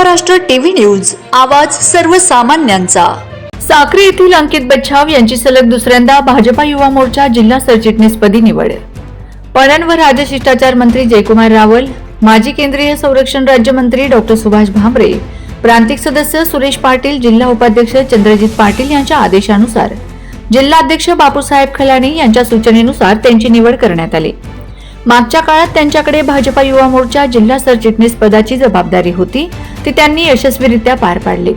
Maharashtra TV news आवाज सर्वसामान्यांचा. साक्री येथील अंकित बच्छाव यांची सलग दुसऱ्यांदा भाजपा युवा मोर्चा जिल्हा सरचिटणीसपदी निवड पणन व राजशिष्टाचार मंत्री जयकुमार रावल माजी केंद्रीय संरक्षण राज्यमंत्री डॉक्टर सुभाष भामरे प्रांतिक सदस्य सुरेश पाटील जिल्हा उपाध्यक्ष चंद्रजित पाटील यांच्या आदेशानुसार जिल्हाध्यक्ष बापूसाहेब खलाणी यांच्या सूचनेनुसार त्यांची निवड करण्यात आली. मागच्या काळात त्यांच्याकडे भाजपा युवा मोर्चा जिल्हा सरचिटणीस पदाची जबाबदारी होती. ती त्यांनी यशस्वीरित्या पार पाडली.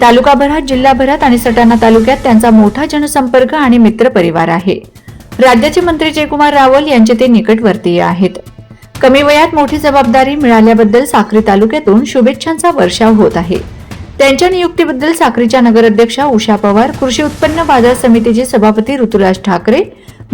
तालुकाभरात जिल्हाभरात आणि सटाणा तालुक्यात त्यांचा मोठा जनसंपर्क आणि मित्रपरिवार आहे. राज्याचे मंत्री जयकुमार रावल यांचे ते निकटवर्तीय आहेत. कमी वयात मोठी जबाबदारी मिळाल्याबद्दल साक्री तालुक्यातून शुभेच्छांचा वर्षाव होत आहे. त्यांच्या नियुक्तीबद्दल साक्रीच्या नगराध्यक्षा उषा पवार कृषी उत्पन्न बाजार समितीचे सभापती ऋतुराज ठाकरे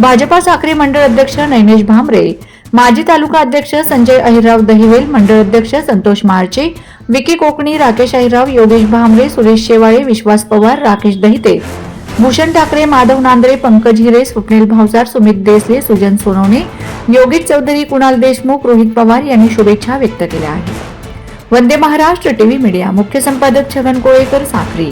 भाजपा साखरे मंडळ अध्यक्ष नैनेश भांबरे माजी तालुका अध्यक्ष संजय अहिरराव दहिवेल मंडळ अध्यक्ष संतोष मारचे विकी कोकणी राकेश अहिरराव योगेश भांबरे सुरेश शेवाळे विश्वास पवार राकेश दहिते भूषण ठाकरे माधव नांद्रे पंकज हिरे स्वप्नील भावसार सुमित देसले सुजन सोनवणे योगेश चौधरी कुणाल देशमुख रोहित पवार यांनी शुभेच्छा व्यक्त केल्या आहेत. वंदे महाराष्ट्र टीव्ही मीडिया मुख्य संपादक छगन कोळेकर साखरी.